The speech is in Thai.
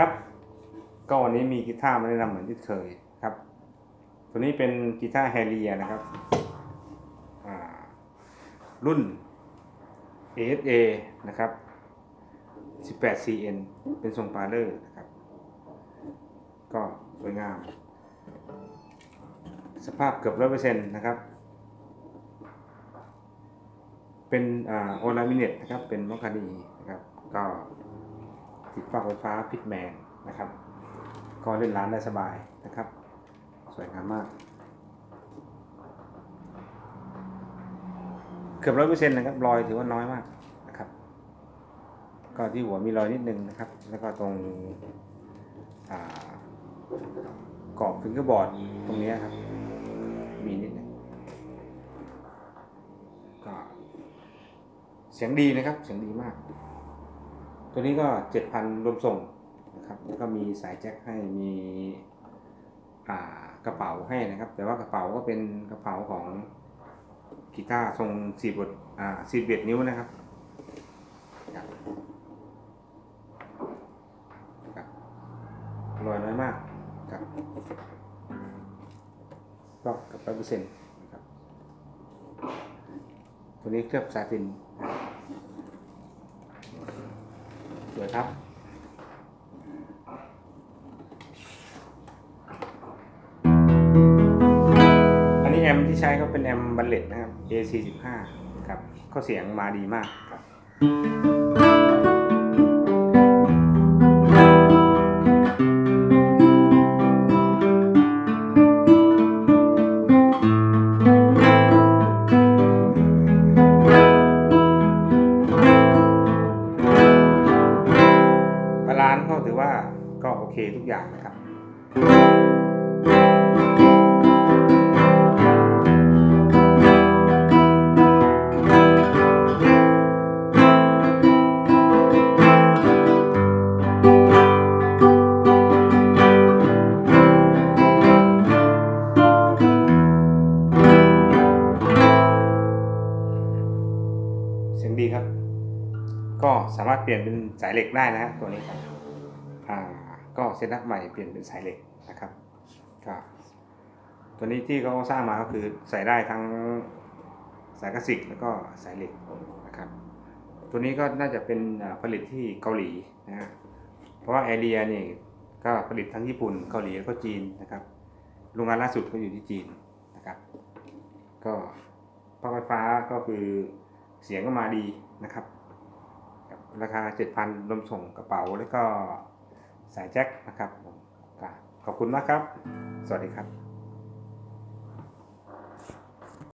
ครับ ก็วันนี้มีกีตาร์มาแนะนำเหมือนที่เคยครับ ตัวนี้เป็นกีตาร์แฮร์เรียนะครับ รุ่น ASA นะครับ 18CN เป็นทรงปาเลอร์นะครับ ก็สวยงาม สภาพเกือบร้อยเปอร์เซ็นต์นะครับ เป็นออลามิเนตนะครับ เป็นมอคคานีนะครับ ก็ ติดปลั๊กไฟฟ้าพิทแมนนะครับ ก็เล่นร้านได้สบายนะครับ สวยงามมาก เกือบร้อยเปอร์เซ็นต์นะครับรอยถือว่าน้อยมากนะครับ ก็ที่หัวมีรอยนิดนึงนะครับ แล้วก็ตรงกรอบฟิงเกอร์บอร์ดตรงนี้ครับ มีนิดนึงก็เสียงดีนะครับ เสียงดีมาก ตัวนี้ก็เจ็ดพันรวมส่งนะครับแล้วก็มีสายแจ็คให้มีอ่ากระเป๋าให้นะครับ แต่ว่ากระเป๋าก็เป็นกระเป๋าของกีตาร์ทรงสี่บทอ่าสี่เบียดนิ้วนะครับครับครับลอยน้อยมากครับก็กับร้อยเปอร์เซ็นต์นะครับตัวนี้เคลือบซาติน สวยครับอันนี้แอมที่ใช้ก็เป็นแอมบัลเลตนะครับ A45 ครับก็เสียงมาดีมากครับ เคทุกอย่างนะครับเสียงดีครับ ก็สามารถเปลี่ยนเป็นสายเหล็กได้นะฮะตัวนี้ครับอ่า ก็เซตอัพใหม่เปลี่ยนเป็นสายเหล็กนะครับก็ตัวนี้ที่เขาสร้างมาก็คือใส่ได้ทั้งสายคลาสสิกแล้วก็สายเหล็กนะครับตัวนี้ก็น่าจะเป็นผลิตที่เกาหลีนะเพราะว่าแอเรียนี่ก็ผลิตทั้งญี่ปุ่นเกาหลีแล้วก็จีนนะครับโรงงานล่าสุดก็อยู่ที่จีนนะครับก็ปลั๊กไฟฟ้าก็คือเสียงก็มาดีนะครับครับ ราคา 7,000รวมส่งกระเป๋าแล้วก็ สายแจ็คนะครับขอบคุณมากครับ สวัสดีครับ